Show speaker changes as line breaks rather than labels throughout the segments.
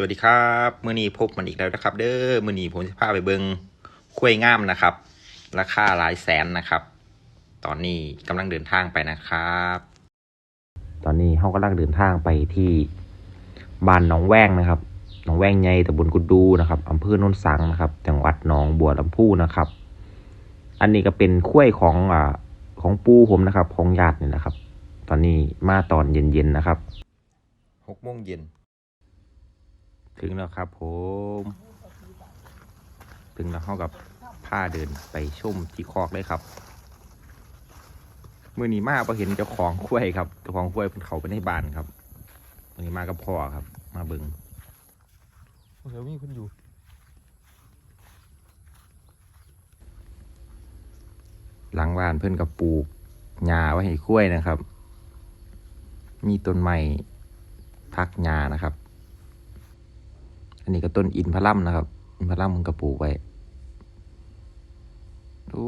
สวัสดีครับมื่อนี้พบมันอีกแล้วนะครับ เด้อมื่อนี้ผมจะพาไปเบิงกล้วยง่ามนะครับ ราคาหลายแสนนะครับ ตอนนี้กำลังเดินทางไปนะครับ ตอนนี้เขากำลังเดินทางไปที่บ้านหนองแวงนะครับหนองแวงใหญ่ตำบลกุดดูนะครับอำเภอโนนสังนะครับ จังหวัดหนองบัวลำพูนะครับ อันนี้ก็เป็นกล้วยของอ่าของปูผมนะครับ ของญาตินี่นะครับ ตอนนี้มาตอนเย็นๆนะครับหกโมงเย็น ถึงแล้วครับผม ถึงแล้วเข้ากับผ้าเดินไปชมที่คอกเลยครับมื่อนี้มาพอเห็นเจ้าของคุ้วยครับเจ้าของคุ้วยเป็นเขาไปในบ้านครับมื่อนี้มากับพ่อครับ มาเบิงเดี๋ยวมีคนอยู่หลังบ้านเพื่อนกับปลูกหญ้าไว้ให้คุ้วยนะครับ มีต้นไม้พักหญ้านะครับ อันนี้ก็ต้นอินทผลัมนะครับ อินทผลัมมันก็ปลูกไว้ดู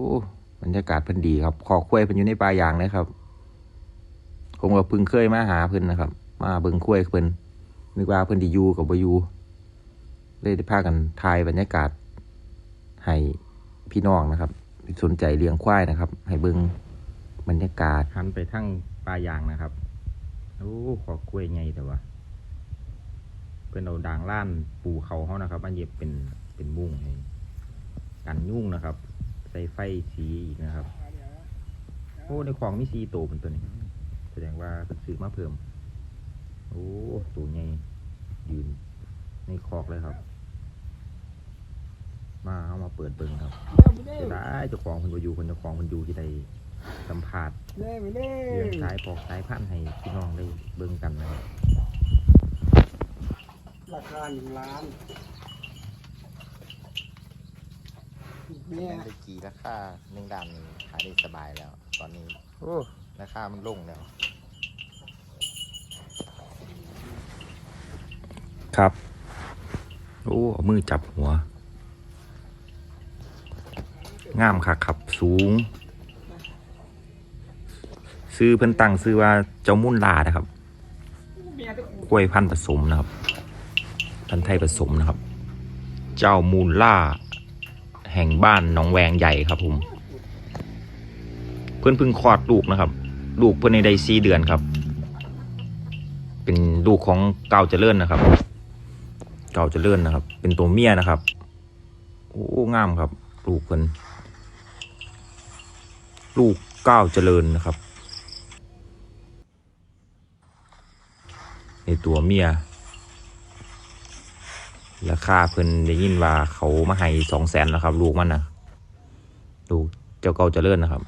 บรรยากาศเพิ่นดีครับ ขอคุ้วยเพิ่นอยู่ในป่ายางเลยครับ ผมก็เพิ่งเคยมาหาเพิ่นนะครับ มาเบิ่งคุ้วยเพิ่นนึกว่าเพิ่นดีอยู่กับบอยู่เลยได้พากันถ่ายบรรยากาศให้พี่น้องนะครับสนใจเลี้ยงควายนะครับ ให้เบิ่งบรรยากาศหันไปทั้งป่ายางนะครับโอ้ขอกล้วยใหญ่แต่ว่า เพื่อนเอาด่างล้านปูเขาเขานะครับมาเย็บเป็นเป็นมุ้งให้กันยุ่งนะครับ ใส่ไฟสีอีกนะครับโอ้ในของมีสีโตเป็นตัวนี้ แสดงว่าเป็นซื้อมาเพิ่ม โอ้ตัวใหญ่ยืนในคอกเลยครับ มาเอามาเปิดเบิ้งครับจะได้เจ้าของคนอยู่คนเจ้าของคนอยู่ที่ใดสัมผัส
เล่ไปเล่
เรื่องสายปอกสายพันธุ์ให้พี่น้องได้เบิ้งกันนะครับ
ราคาหนึ่งล้านเนี่ย
ได้กี่ราคาหนึ่งดามนี้ขายได้สบายแล้ว ตอนนี้
โอ้
ราคามันลงแล้ว
ครับโอ้เอามือจับหัว งามค่ะขับสูง ซื้อเพิ่นตั้งซื้อว่าเจ้ามุ่นลานะครับกล้วยพันธุ์ผสมนะครับ พันธุ์ไทยผสมนะครับ เจ้ามูลล่า แห่งบ้านหนองแวงใหญ่ครับผม เพื่อนพึ่งคลอดลูกนะครับ ลูกเพื่อนในได้สี่เดือนครับ เป็นลูกของเก่าเจริญนะครับ เก่าเจริญนะครับ เป็นตัวเมียนะครับ โอ้งามครับ ลูกเพิ่อนลูกเก้าวเจริญนะครับในตัวเมีย ราคาเพิ่นได้ยินว่าเขามาให้สองแสนแล้วครับ ลูกมันนะลูกเจ้าเก่าเจริญนะครับ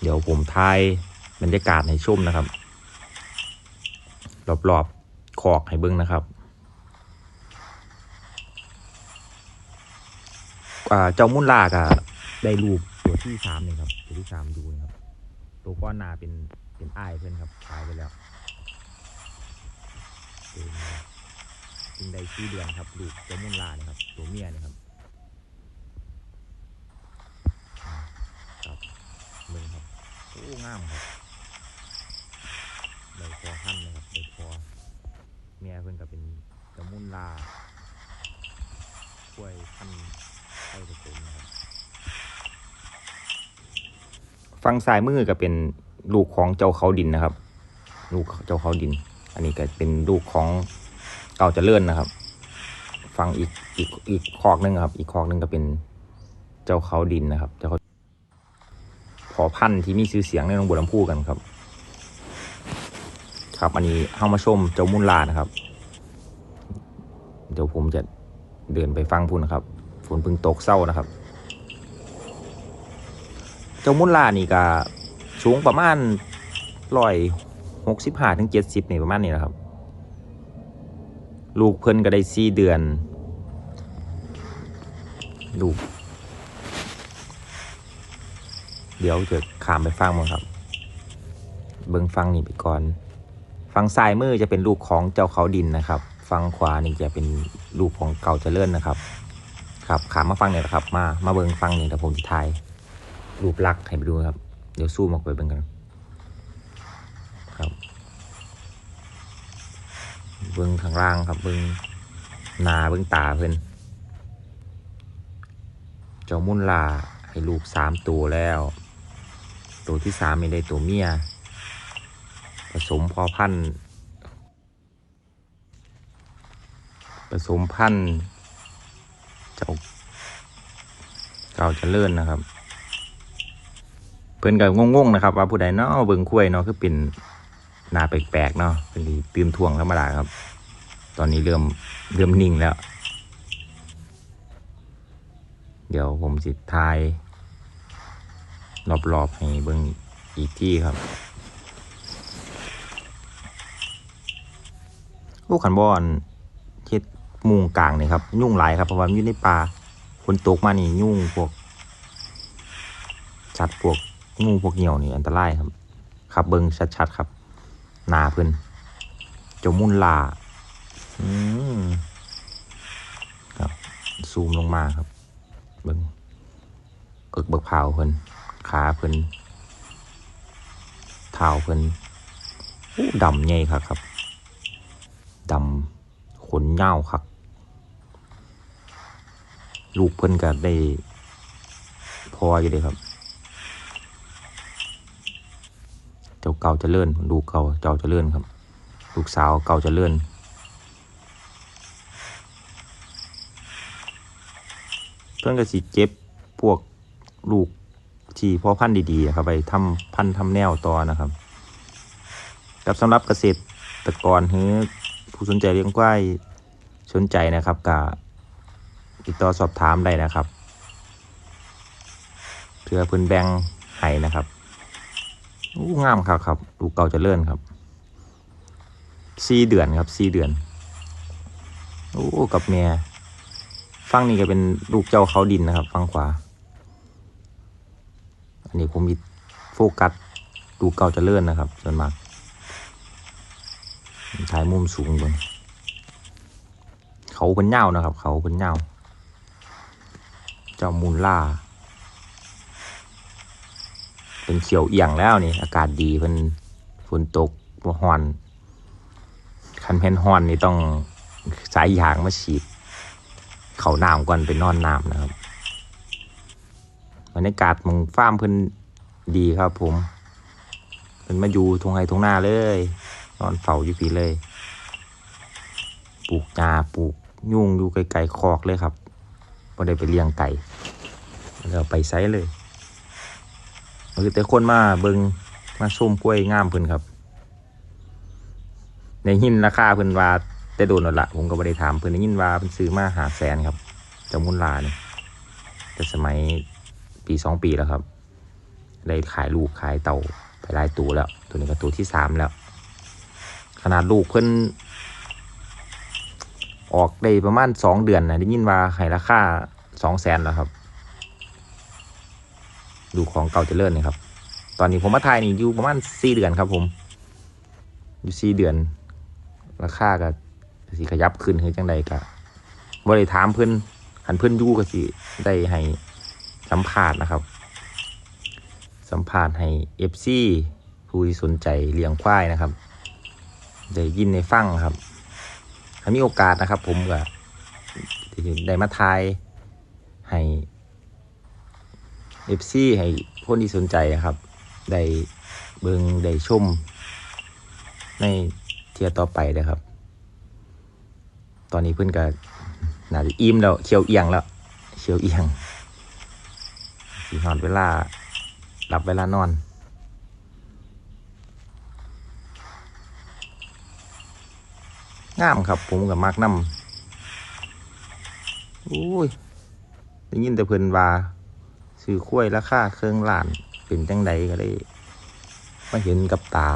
เดี๋ยวผมทายบรรยากาศให้ชมนะครับ รอบๆขอกให้เบิ้งนะครับอ่าเจ้ามุ่นลากอะได้ลูกตัวที่สามนี่ครับตัวที่สามดูนะครับ ตัวก้อนนาเป็นเป็นอ้ายเพื่อนครับตายไปแล้ว เป็นเป็นได้สี่เดือนครับลูกเจ้ามุ่นลานี่ยครับ ตัวเมียนะครับครับเบิ้งครับโอ้งามครับได้พอพันนะครับได้พอเมียเพิ่นก็เป็นกระมุนลากล้วยพันธุ์ไทยผสมนะครับฟังซ้ายมือก็เป็นลูกของเจ้าเขาดินนะครับ ลูกเจ้าเขาดิน อันนี้ก็เป็นลูกของเก่าเจริญนนะครับ ฟังอีกอีกอีกคอกหนึงครับ อีกคอกหนึงก็เป็นเจ้าเขาดินนะครับเจ้าเขาพอพันธุ์ที่มีชื่อเสียงในหนองบัวลำพูกันครับ ครับอันนี้เข้ามาชมเจ้ามุนลานะครับ เดี๋ยวผมจะเดินไปฟังพูนนะครับฝนเพิ่งตกเศร้านะครับ เจ้ามุนลานี่ก็สูงประมาณร้อย หกสิบห้าถึงเจ็ดสิบนี่ประมาณนี้นะครับ ลูกเพิ่นก็ได้สี่เดือน ลูก เดี๋ยวจะขามไปฟังมั้งครับ เบิ้งฟังนี่ไปก่อนฟังซ้ายมือจะเป็นลูกของเจ้าเขาดินนะครับฟังขวานี่จะเป็นลูกของเก่าเจริญนะครับ ครับขามมาฟังเนี่ยนะครับ มามาเบิ้งฟังนี่แต่ผมจะทายรูปลักษณ์ให้ไปดูครับ เดี๋ยวสู้มออกไปเบิ้งกัน ครับ เบิ้งข้างล่างครับเบิ้งนาเบิ้งตาเพิ่นเจ้ามุ่นลาให้ลูกสามตัวแล้ว ตัวที่สามไม่ได้ตัวเมีย ผสมพอพันธุ์ผสมพันธุ์เจ้าเก่าจะเจริญนนะครับ เพิ่นก็งงๆนะครับ ว่าผู้ใดเนาะเบิ่งคุ้ยเนาะคือเป็น หนาแปลกๆเนาะเป็นตื่นท่วงธรรมดาครับ ตอนนี้เริ่มเริ่มนิ่งแล้ว เดี๋ยวผมสิทายรอบๆให้เบิ่งอีกที่ครับลูกขันบอนเฮ็ดมุงกลางนี่ครับ ยุ่งหลายครับเพราะว่ามันอยู่ในป่าฝนตกมานี่ยุ่งพวกสัตว์พวกงูพวกเหยี่ยวนี่อันตรายครับ ขับเบิ้งชัดๆครับ หนาเพิ่นจมุนลาอืมครับ ซูมลงมาครับ เบิ้งเอิกเบิกเผาเพิ่นขาเพิ่นเท้าเพิ่นดำใหญ่ครับครับดำขนเงาครับ ลูกเพิ่นก็ได้พออยู่เลยครับ เก่าจะเลื่อนลูกเก่าเจ้าจะเลื่อนครับ ลูกสาวเก่าจะเลื่อนเพิ่อนก็สิเจ็บพวกลูกที่พ่อพันธุ์ดีๆครับไปทำพันธุ์ทำแนวต่อนะครับ กับสำหรับเกษตรกรหรือผู้สนใจเลี้ยงควยสนใจนะครับก็ติดต่อสอบถามได้นะครับเพื่อเพิ่นแบ่งให้นะครับ อู้งามครับครับลูกเก่าจะเลื่อนครับสี่เดือนครับสี่เดือนโอ้กับเมียฟังนี่ก็เป็นลูกเจ้าเขาดินนะครับฟังขวา อันนี้ผมมีโฟกัสลูกเก่าจะเลื่อนนะครับส่วนมากถ่ายมุมสูงบนเขาเป็นเหย้านะครับ เขาเป็นเหย้าเจ้ามูลล่า เป็นเขียวเอียงแล้วนี่ อากาศดีเป็นฝนตกบ่ฮอนคันเพนฮอนนี่ต้องสายยางมาฉีด เขาน้ำก่อนไปนอนน้ำนะครับบรรยากาศมองฟ้าร์มเพิ่นดีครับผมเพิ่นมาอยู่ทงไฮทงหน้าเลย นอนเฝ้าอยู่พีเลย ปลูกงาปลูกยุ่งอยู่ไกลๆคอกเลยครับพอได้ไปเลี้ยงไก่แล้วไปไซเลย คือแต่คนมาเบิงมาส้มกล้วยงามเพิ่นครับ ในหินราคาเพิ่นว่าแต่โดนแล้วละผมก็ไม่ได้ถามเพิ่นในยินว่าเพิ่นซื้อมาหาแสนครับจามุนลาเนี่ยแต่สมัยปีสองปีแล้วครับได้ขายลูกขายเต่าไปหลายตัวแล้ว ตัวนี้ก็ตัวที่สามแล้ว ขนาดลูกเพิ่นออกได้ประมาณสองเดือนนะได้ยินว่าให้ราคาสองแสนแล้วครับ ดูของเก่าเจริญนี่ครับ ตอนนี้ผมมาทายนี่อยู่ประมาณสี่เดือนครับ ผมอยู่สี่เดือน ราคาก็สิขยับขึ้นคือจังใดก็บ่ได้ถามเพิ่อนหันเพิ่อนยู่ก็สิได้ให้สัมภาษณ์นะครับ สัมภาษณ์ให้เอฟซีผู้ที่สนใจเลี้ยงควายนะครับได้ยินในฟังครับ ถ้ามีโอกาสนะครับ ผมก็ได้มาทายให้ เอฟซีให้คนที่สนใจครับ ได้เบิงได้ชม ในเทียต่อไปนะครับ ตอนนี้เพื่อนก็น่าจะอิ่มแล้วเขียวเอียงแล้วเขียวเอียงสีนอนเวลาหลับเวลานอนงามครับผมกับมักน้ำโอ้ยได้ยินแต่เพิ่นว่า ซื้อข้วยราคาเครื่องล้าน เป็นจังใดก็ได้มาเห็นกับตา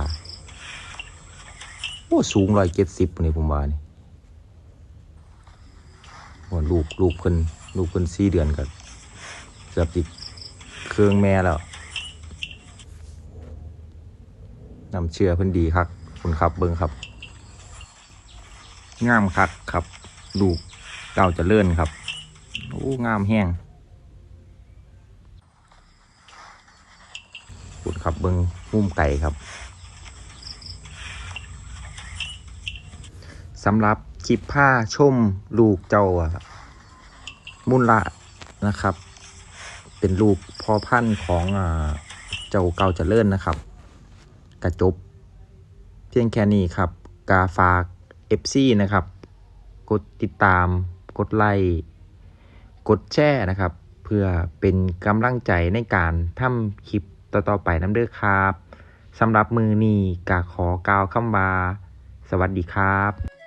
โอ้สูงร้อยเจ็ดสิบนี่ผมว่านี่โอ้ลูกลูกเพิ่นลูกเพิ่นสี่เดือนกับเกือบจิเครื่องแม่แล้วนำเชื่อเพิ่นดีครับคุณครับเบิ้งครับงามคักครับ ลูกเก่าจะเลื่อนครับ โอ้ งามแห้ง ครับเบิงมุมไก่ครับสำหรับคลิปผ้าชมลูกเจ้ามุนละนะครับ เป็นลูกพอพันธุ์ของเจ้าเก่าเจริญนะครับ กระจบ เพียงแค่นี้ครับ กาฝาก FC นะครับ กดติดตาม กดไลค์กดแชร์นะครับ เพื่อเป็นกำลังใจในการทำคลิป ต่อๆไปน้ำเด้อครับสำหรับมือนี้กะขอกล่าวคำว่า สวัสดีครับ